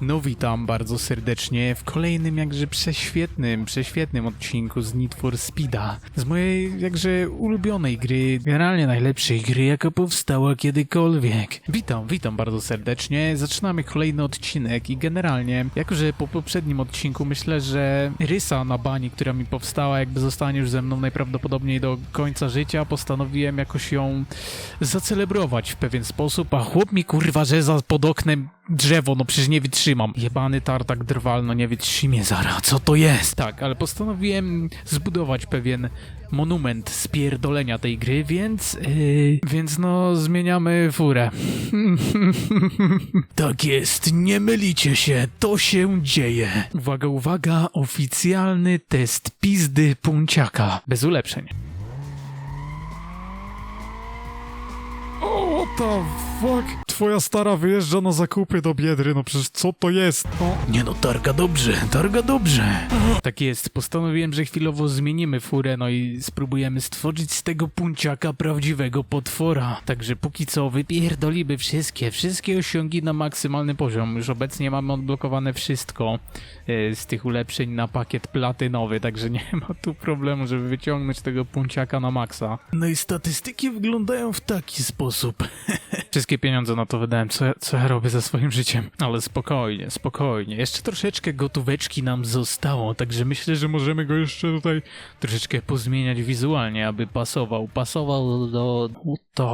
No witam bardzo serdecznie w kolejnym jakże prześwietnym, prześwietnym odcinku z Need for Speeda. Z mojej jakże ulubionej gry, generalnie najlepszej gry, jaka powstała kiedykolwiek. Witam, witam bardzo serdecznie. Zaczynamy kolejny odcinek i generalnie, jako że po poprzednim odcinku myślę, że rysa na bani, która mi powstała, jakby zostanie już ze mną najprawdopodobniej do końca życia, postanowiłem jakoś ją zacelebrować w pewien sposób, a chłop mi kurwa rzeza pod oknem drzewo, no przecież nie wytrzymam. Jebany tartak drwal, no nie wytrzymie zara, co to jest? Tak, ale postanowiłem zbudować pewien monument spierdolenia tej gry, więc... Yy, więc no, zmieniamy furę. tak jest, nie mylicie się, to się dzieje. Uwaga, uwaga, oficjalny test pizdy punciaka. Bez ulepszeń. O, what the fuck? Twoja stara wyjeżdża na zakupy do Biedry, no przecież co to jest? No, Nie no, targa dobrze, targa dobrze. Tak jest, postanowiłem, że chwilowo zmienimy furę, no i spróbujemy stworzyć z tego punciaka prawdziwego potwora. Także póki co wypierdolimy wszystkie, wszystkie osiągi na maksymalny poziom. Już obecnie mamy odblokowane wszystko e, z tych ulepszeń na pakiet platynowy, także nie ma tu problemu, żeby wyciągnąć tego punciaka na maksa. No i statystyki wyglądają w taki sposób. Wszystkie pieniądze na to wydałem, co ja, co ja robię ze swoim życiem. Ale spokojnie, spokojnie. Jeszcze troszeczkę gotóweczki nam zostało, także myślę, że możemy go jeszcze tutaj troszeczkę pozmieniać wizualnie, aby pasował. Pasował do...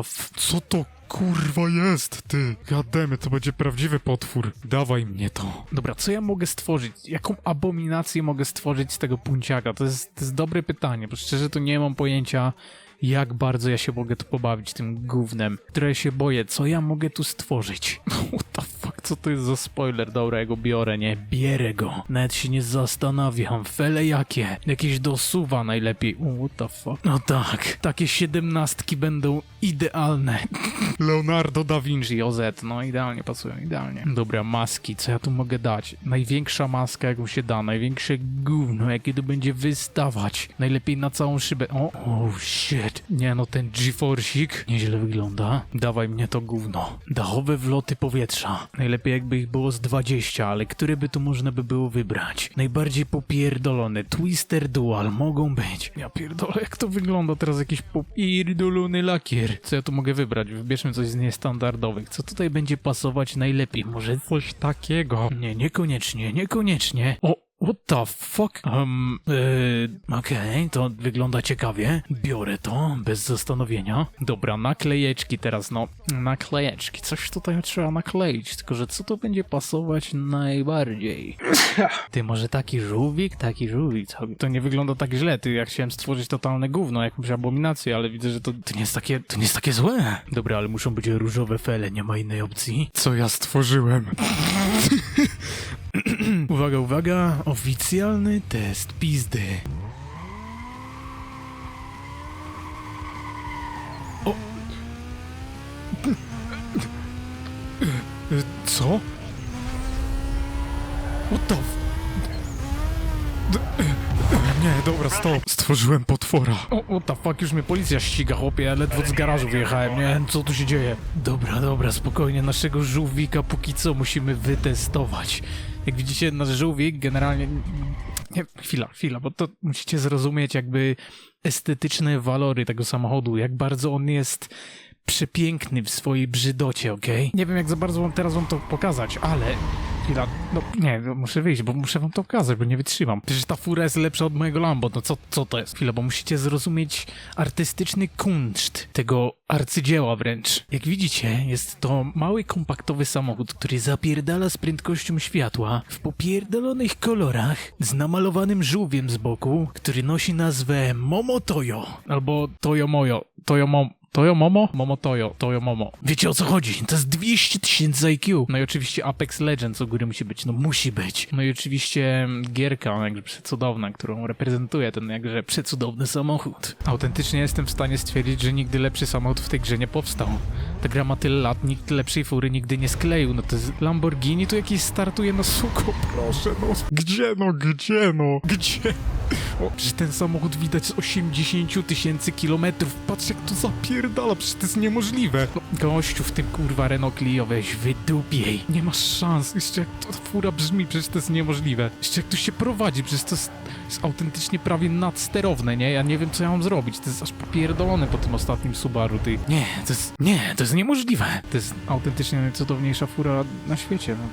F... co to kurwa jest, ty? Gademy, to będzie prawdziwy potwór. Dawaj mnie to. Dobra, co ja mogę stworzyć? Jaką abominację mogę stworzyć z tego punciaka? To jest, to jest dobre pytanie, bo szczerze to nie mam pojęcia, jak bardzo ja się mogę tu pobawić tym gównem, które się boję. Co ja mogę tu stworzyć? What the co to jest za spoiler? Dobra, ja go biorę, nie? Bierę go. Nawet się nie zastanawiam. Fele jakie? Jakieś dosuwa najlepiej. What the fuck? No tak, takie siedemnastki będą idealne. Leonardo da Vinci, OZ, no idealnie pasują, idealnie. Dobra, maski, co ja tu mogę dać? Największa maska, jaką się da, największe gówno, jakie tu będzie wystawać. Najlepiej na całą szybę. O, oh shit. Nie no, ten G-Forcik nieźle wygląda. Dawaj mnie to gówno. Dachowe wloty powietrza. Najlepiej jakby ich było z 20, ale które by tu można by było wybrać? Najbardziej popierdolone. Twister Dual mogą być. Ja pierdolę, jak to wygląda teraz jakiś popierdolony lakier. Co ja tu mogę wybrać? Wybierzmy coś z niestandardowych. Co tutaj będzie pasować najlepiej? Może Coś takiego. nie, niekoniecznie, niekoniecznie. O, what the fuck? Um, yy, okej, to wygląda ciekawie. Biorę to, bez zastanowienia. Dobra, naklejeczki teraz, no. Naklejeczki, coś tutaj trzeba nakleić, tylko że co to będzie pasować najbardziej? Ty, może taki żółwik? Taki żółwik? To nie wygląda tak źle, ty, jak chciałem stworzyć totalne gówno, jakąś abominację, ale widzę, że to, to nie jest takie, to nie jest takie złe. Dobra, ale muszą być różowe fele, nie ma innej opcji. Co ja stworzyłem? Uwaga, uwaga, oficjalny test pizdy. O, Co? What the. Nie, dobra, stop. Stworzyłem potwora. o, what the fuck, już mnie policja ściga, chłopie, ja ledwo z garażu wyjechałem, nie co tu się dzieje. Dobra, dobra, spokojnie, naszego żółwika póki co musimy wytestować. Jak widzicie, nasz żółwik generalnie... Nie, chwila, chwila, bo to musicie zrozumieć jakby estetyczne walory tego samochodu, jak bardzo on jest przepiękny w swojej brzydocie, okej? Nie wiem, jak za bardzo wam teraz wam to pokazać, ale... Chwila, no nie, no, muszę wyjść, bo muszę wam to pokazać, bo nie wytrzymam. Przecież ta fura jest lepsza od mojego Lambo, no co, co to jest? Chwila, bo musicie zrozumieć artystyczny kunszt tego arcydzieła wręcz. Jak widzicie, jest to mały, kompaktowy samochód, który zapierdala z prędkością światła w popierdolonych kolorach z namalowanym żółwiem z boku, który nosi nazwę Momo Toyo albo Toyo Moyo, Toyo Mom. Toyo Momo? Momo Toyo, Toyo Momo. Wiecie o co chodzi? To jest 200 tysięcy IQ. No i oczywiście Apex Legends u góry musi być, no musi być. No i oczywiście gierka, jakże przecudowna, którą reprezentuje ten jakże przecudowny samochód. Autentycznie jestem w stanie stwierdzić, że nigdy lepszy samochód w tej grze nie powstał. Ta gra ma tyle lat, nikt lepszej fury nigdy nie skleił. No to jest Lamborghini, tu jakiś startuje na suko. Proszę, no. Gdzie, no, gdzie, no? Gdzie? O, przecież ten samochód widać z 80 tysięcy kilometrów. Patrz jak to zapierdala, przecież to jest niemożliwe. No, gościu w tym kurwa Renault Clio, weź wydupiej. Nie masz szans. Jeszcze jak ta fura brzmi, przecież to jest niemożliwe. Jeszcze jak tu się prowadzi, przecież to jest, jest autentycznie prawie nadsterowne, nie? Ja nie wiem co ja mam zrobić. To jest aż popierdolone po tym ostatnim Subaru, ty. Nie, to jest, nie, to jest niemożliwe. To jest autentycznie najcudowniejsza fura na świecie. No,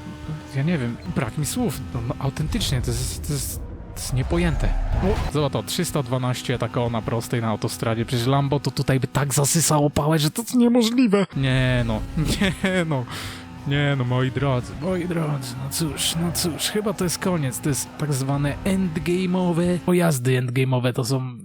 ja nie wiem, brak mi słów. No, no autentycznie, to jest, to jest to jest niepojęte. Zobacz to, 312 tak o na prostej na autostradzie. Przecież Lambo to tutaj by tak zasysało pałę, że to niemożliwe. Nie no, nie no. Nie no, moi drodzy, moi drodzy, no cóż, no cóż, chyba to jest koniec, to jest tak zwane endgame'owe pojazdy endgame'owe, to są,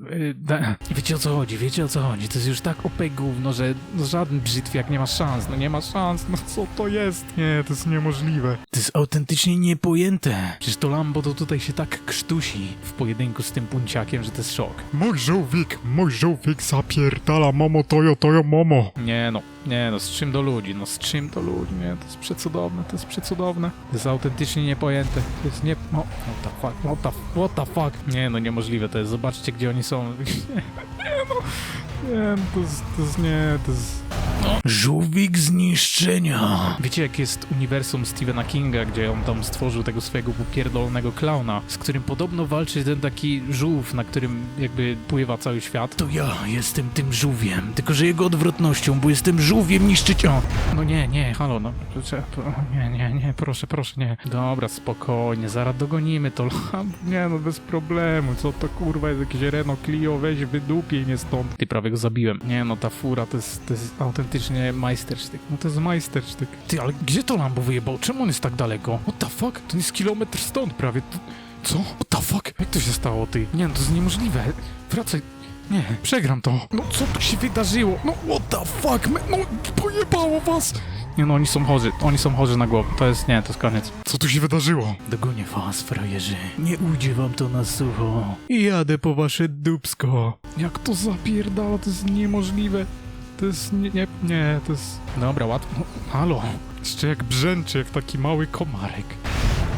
wiecie o co chodzi, wiecie o co chodzi, to jest już tak OP gówno, że no, żaden brzytwiak nie ma szans, no nie ma szans, no co to jest? Nie, to jest niemożliwe. To jest autentycznie niepojęte. Przecież to Lambo to tutaj się tak krztusi w pojedynku z tym punciakiem, że to jest szok. Mój żółwik, mój żółwik zapierdala momo tojo tojo momo. Nie no, nie no, z czym do ludzi, no z czym do ludzi, nie, to jest przecudowne, to jest przecudowne. To jest autentycznie niepojęte, to jest nie... No, what the fuck, what the, what the fuck? Nie no, niemożliwe to jest, zobaczcie gdzie oni są. nie no, nie no, to jest, to jest nie, to jest... Żółwik zniszczenia. Wiecie, jak jest uniwersum Stephena Kinga, gdzie on tam stworzył tego swojego popierdolonego klauna, z którym podobno walczy ten taki żółw, na którym jakby pływa cały świat? To ja jestem tym żółwiem, tylko że jego odwrotnością, bo jestem żółwiem niszczycią. No nie, nie, halo, no, proszę, pro- nie, nie, nie, proszę, proszę, nie. Dobra, spokojnie, zaraz dogonimy to. Nie no, bez problemu, co to kurwa jest jakieś Renault Clio, weź wydupiej mnie stąd. Ty prawie go zabiłem. Nie no, ta fura to jest, to jest autentycznie majstersztyk. No to jest majstersztyk. Ty, ale gdzie to Lambo wyjebał? Czemu on jest tak daleko? What the fuck? To jest kilometr stąd prawie. Co? What the fuck? Jak to się stało, ty? Nie no, to jest niemożliwe. Wracaj. Nie, przegram to. No co tu się wydarzyło? No what the fuck? Me- No pojebało was! Nie no, oni są chorzy. Oni są chorzy na głowę. To jest, nie, to jest koniec. Co tu się wydarzyło? Dogonię was, frajerzy. Nie ujdzie wam to na sucho. I jadę po wasze dupsko. Jak to zapierdala, to jest niemożliwe. To jest nie, nie, nie, to jest... Dobra, łatwo. Halo. Jeszcze jak brzęczy, jak taki mały kom... Marek.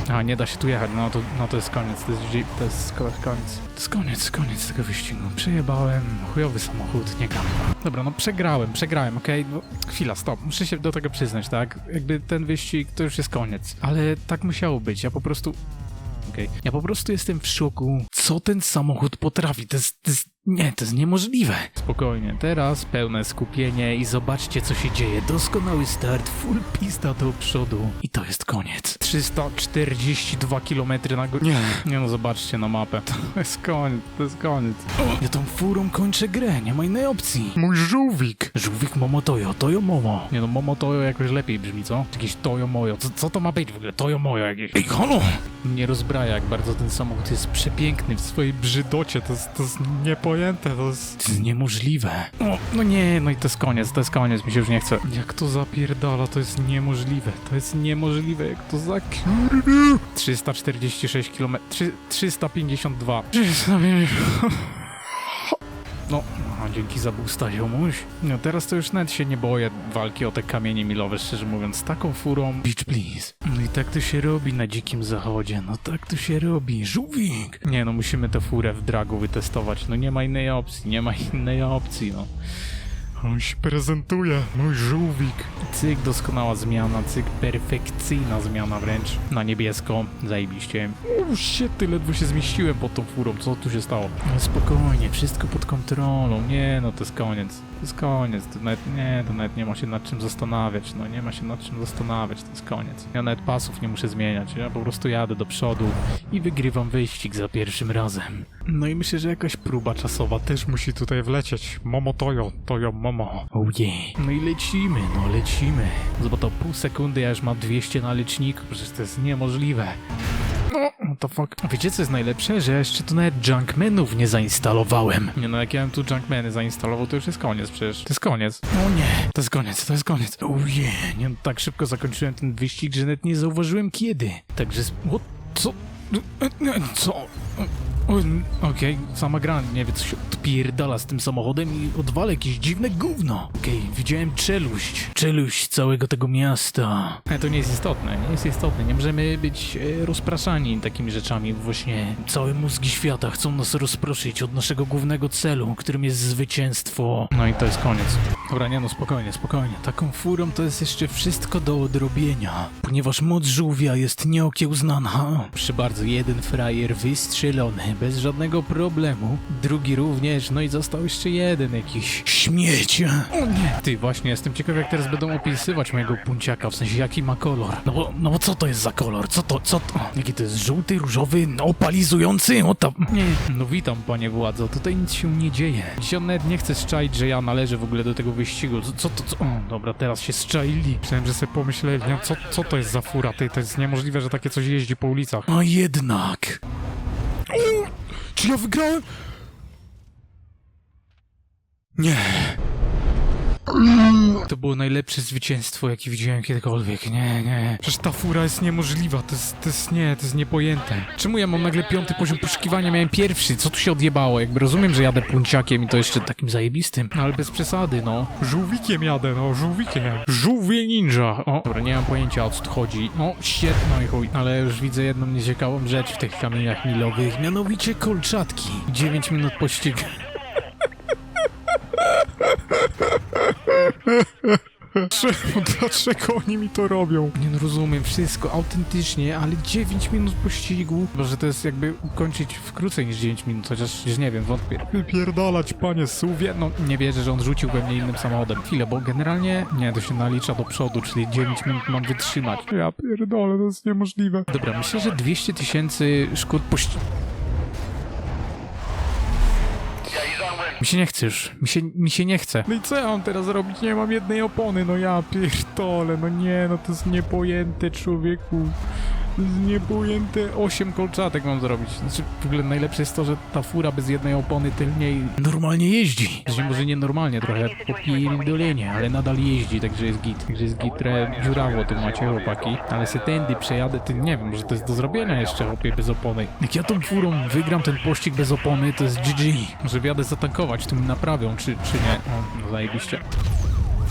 A, nie da się tu jechać, no to, no to jest koniec, to jest, to jest ko- koniec. To jest koniec, koniec tego wyścigu. Przejebałem, chujowy samochód, nie gram. Dobra, no przegrałem, przegrałem, okej? No, chwila, stop, muszę się do tego przyznać, tak? Jakby ten wyścig to już jest koniec. Ale tak musiało być, ja po prostu... Okej. Ja po prostu jestem w szoku, co ten samochód potrafi. To jest, to jest, nie, to jest niemożliwe. Spokojnie, teraz pełne skupienie i zobaczcie, co się dzieje. Doskonały start, full pista do przodu. I to jest koniec. 342 km na godzinę. Nie. Nie no, zobaczcie na mapę. To jest koniec, to jest koniec. Ja tą furą kończę grę, nie ma innej opcji. Mój żółwik. Żółwik Momo Toyo, Toyo Momo. Nie no, Momo Toyo jakoś lepiej brzmi, co? Jakieś Toyo Mojo. Co, co to ma być w ogóle? Toyo Mojo jakieś. Ej, halo! Nie rozbraja, jak bardzo ten samochód jest przepiękny w swojej Brzydocie, to jest, to jest niepojęte, to jest... To jest niemożliwe. O, no nie, no i to jest koniec, to jest koniec, mi się już nie chce. Jak to zapierdala, to jest niemożliwe. To jest niemożliwe, jak to za... 346 km... 352. 350. No, dzięki za ziomuś. No teraz to już nawet się nie boję walki o te kamienie milowe, szczerze mówiąc. Z taką furą... Beach, please. No i tak to się robi na dzikim zachodzie. No tak to się robi. Żółwik! Nie no, musimy tę furę w dragu wytestować. No nie ma innej opcji, nie ma innej opcji, no. On się prezentuje, mój żółwik. Cyk, doskonała zmiana, cyk, perfekcyjna zmiana wręcz. Na niebiesko, zajebiście. Uuu, shit, ty ledwo się zmieściłem pod tą furą, co tu się stało? No spokojnie, wszystko pod kontrolą, nie no, to jest koniec. To jest koniec, to nawet, nie, to nawet nie ma się nad czym zastanawiać, no nie ma się nad czym zastanawiać, to jest koniec. Ja nawet pasów nie muszę zmieniać, ja po prostu jadę do przodu i wygrywam wyścig za pierwszym razem. No i myślę, że jakaś próba czasowa też Musi tutaj wlecieć. Momo tojo, tojo momo. Oh yeah. No i lecimy, no lecimy. Zobacz to pół sekundy, ja już mam 200 na liczniku, przecież to jest niemożliwe. No, the fuck. Wiecie co jest najlepsze? Że jeszcze tu nawet Junkmanów nie zainstalowałem. Nie no, jak ja bym tu Junkmany zainstalował, to już jest koniec przecież. To jest koniec. O nie, to jest koniec, to jest koniec. Oh yeah. Nie no, tak szybko zakończyłem ten wyścig, że nawet nie zauważyłem kiedy. Także... What? Co? Co? Okej, sama gra nie wie co się odpierdala z tym samochodem i odwala jakieś dziwne gówno. Okej, widziałem czeluść. Czeluść całego tego miasta. Ale to nie jest istotne, nie jest istotne. Nie możemy być e, rozpraszani takimi rzeczami. Właśnie całe mózgi świata chcą nas rozproszyć od naszego głównego celu, którym jest zwycięstwo. No i to jest koniec. Dobra, nie no, spokojnie, spokojnie. Taką furą to jest jeszcze wszystko do odrobienia. Ponieważ moc żółwia jest nieokiełznana. Proszę bardzo, jeden frajer wystrzelony, bez żadnego problemu. Drugi również, no i został jeszcze jeden jakiś śmieć. O nie! Ty, właśnie, jestem ciekaw jak teraz będą opisywać mojego punciaka, w sensie jaki ma kolor. No bo, no bo co to jest za kolor? Co to, co to? Jaki to jest żółty, różowy, opalizujący? O tam... Nie. No witam, panie władzo, tutaj nic się nie dzieje. Dzisiaj on nawet nie chce szczaić, że ja należę w ogóle do tego wyścigu. Co, co to, co? O, dobra, teraz się szczaili. Myślałem, że sobie pomyśleli, no co, co to jest za fura? Ty, to jest niemożliwe, że takie coś jeździ po ulicach. A jednak... Czy ja wygrałem? Nie. To było najlepsze zwycięstwo, jakie widziałem kiedykolwiek. Nie, nie. Przecież ta fura jest niemożliwa, to jest, to jest nie, to jest niepojęte. Czemu ja mam nagle piąty poziom poszukiwania? Miałem pierwszy. Co tu się odjebało? Jakby rozumiem, że jadę punciakiem i to jeszcze takim zajebistym, ale bez przesady, no. Żółwikiem jadę, no, żółwikiem. Żółwie ninja. O, dobra, nie mam pojęcia o co tu chodzi. O, no i chuj. Ale już widzę jedną nieciekawą rzecz w tych kamieniach milowych, mianowicie kolczatki. 9 minut pościgu. Czemu, dlaczego oni mi to robią? Nie no, rozumiem wszystko, autentycznie, ale 9 minut pościgu. Może to jest jakby ukończyć w krócej niż 9 minut, chociaż chociaż nie wiem, wątpię. Wypierdalać, panie suwie. No, nie wierzę, że on rzucił we mnie innym samochodem. Chwilę, bo generalnie nie, to się nalicza do przodu, czyli 9 minut mam wytrzymać. Ja pierdolę, to jest niemożliwe. Dobra, myślę, że 200 tysięcy szkód pości... Mi się nie chce już, mi się, mi się nie chce. No i co ja mam teraz robić? Nie mam jednej opony, no ja pierdolę, no nie, no to jest niepojęte, człowieku. Niepojęte. Osiem kolczatek mam zrobić. Znaczy, w ogóle najlepsze jest to, że ta fura bez jednej opony tylniej normalnie jeździ. Znaczy, może nie normalnie, trochę popierdolenie, ale nadal jeździ, także jest git. Także jest git, dziurawo tu macie, chłopaki. Ale se tędy przejadę, ty nie wiem, może to jest do zrobienia jeszcze, chłopie, bez opony. Jak ja tą furą wygram ten pościg bez opony, to jest GG. Może wjadę zatankować, tu mi naprawią, czy, czy nie. O, no zajebiście.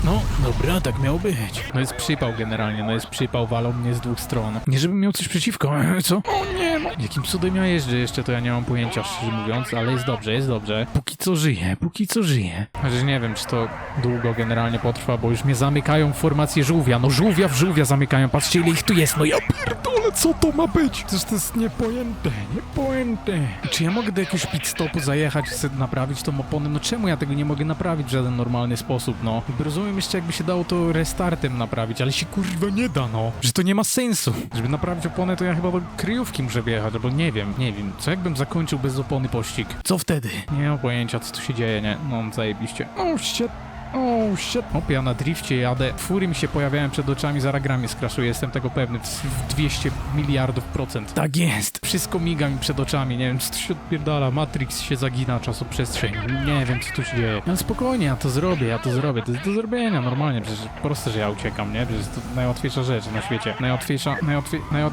No, dobra, tak miał być. No jest przypał generalnie, no jest przypał, walą mnie z dwóch stron. Nie żebym miał coś przeciwko, e, co? O nie, no. Jakim cudem ja jeżdżę jeszcze, to ja nie mam pojęcia, szczerze mówiąc, ale jest dobrze, jest dobrze. Póki co żyję, póki co żyję. Chociaż nie wiem, czy to długo generalnie potrwa, bo już mnie zamykają w formację żółwia. No żółwia w żółwia zamykają, patrzcie ile ich tu jest, no ja pierdolę, co to ma być? Przecież to jest niepojęte, niepojęte. Czy ja mogę do jakiegoś pit stopu zajechać, chcę naprawić tą oponę? No czemu ja tego nie mogę naprawić w żaden normalny sposób, no? Jakby rozumiem jeszcze jakby się dało to restartem naprawić, ale się kurwa nie da, no. Że to nie ma sensu. Żeby naprawić oponę, to ja chyba do kryjówki muszę wjechać, albo nie wiem, nie wiem. Co jakbym zakończył bez opony pościg? Co wtedy? Nie mam pojęcia, co tu się dzieje, nie? No, zajebiście. Oh shit, oh shit. Opie, ja na drifcie jadę, fury mi się pojawiają przed oczami, zaraz gra mnie skraszuje, jestem tego pewny, w, w 200 miliardów procent. Tak jest, wszystko miga mi przed oczami, nie wiem, co tu się odpierdala, Matrix się zagina, czasoprzestrzeń, nie wiem, co tu się dzieje. Ale spokojnie, ja to zrobię, ja to zrobię, to jest do zrobienia, normalnie, przecież proste, że ja uciekam, nie? Przecież to najłatwiejsza rzecz na świecie, najłatwiejsza, najłatwiej, najłat...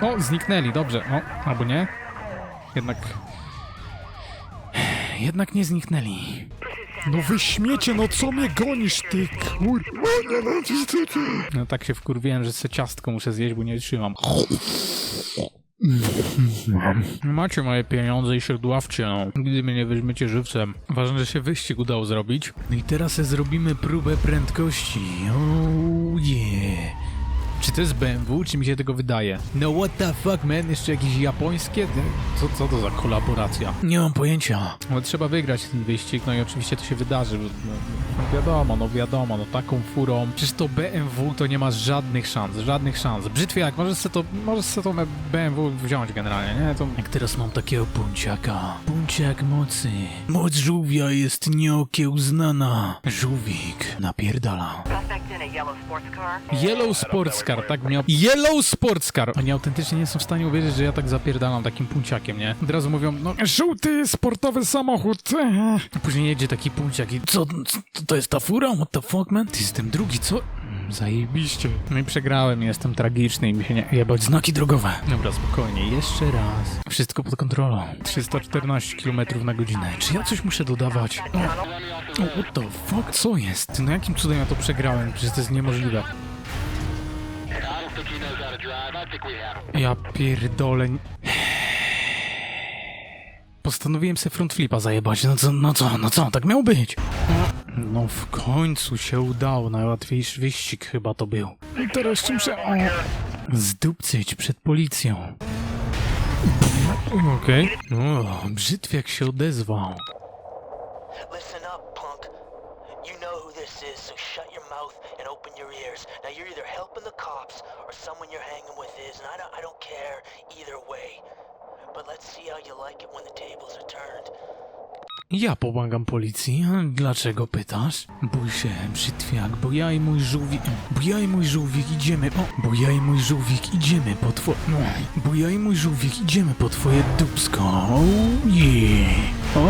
O, zniknęli, dobrze, no, albo nie? Jednak... Jednak nie zniknęli. No wy śmiecie, no co mnie gonisz, ty cię. No tak się wkurwiłem, że se ciastko muszę zjeść, bo nie trzymam. Macie moje pieniądze i się dławcie, no. Gdy mnie nie weźmiecie żywcem. Ważne, że się wyścig udało zrobić. No i teraz zrobimy próbę prędkości. Oh yeah. Czy to jest BMW, czy mi się tego wydaje? No what the fuck, man? Jeszcze jakieś japońskie? Co, co to za kolaboracja? Nie mam pojęcia. Ale trzeba wygrać ten wyścig, no i oczywiście to się wydarzy. bo, No, no wiadomo, no wiadomo, no taką furą. Przecież to BMW to nie ma żadnych szans, żadnych szans. Brzytwiak, możesz sobie to, możesz sobie to BMW wziąć generalnie, nie? To... Jak teraz mam takiego punciaka. Punciak mocy. Moc żółwia jest nieokiełznana. Żółwik napierdala. Yellow sports car. Yellow Sports Car, tak miał. Yellow Sports Car! Oni autentycznie nie są w stanie uwierzyć, że ja tak zapierdalam takim punciakiem, nie? Od razu mówią, no Żółty sportowy samochód. a później jedzie taki punciak i co, co to jest ta fura? What the fuck, man? Ty jestem drugi, co? Zajebiście. No i przegrałem, jestem tragiczny i mi się nie... Jebać znaki drogowe. Dobra, spokojnie, jeszcze raz. Wszystko pod kontrolą. 314 km na godzinę. Czy ja coś muszę dodawać? O, o, what the fuck? Co jest? No jakim cudem ja to przegrałem? Przecież to jest niemożliwe. Ja pierdolę. Postanowiłem se front flipa zajebać. No co, no co, no co, tak miał być. No w końcu się udało. Najłatwiejszy wyścig chyba to był. I teraz czym się... O, zdupcyć przed policją. Okej. O, brzytwiak się odezwał. Listen up, punk. You know who this is, so shut your mouth and open your ears. Now you're either helping the cops or someone you're hanging with is, and I don't, I don't care either way. But let's see how you like it when the tables are turned. Ja pomagam policji. Dlaczego pytasz? Bój się, bo ja i mój żółwik... Bo ja i mój żółwik idziemy... Bo ja i mój żółwik idziemy po two... No. Bo ja i mój żółwik idziemy po twoje dubsko. Oh, yeah. O,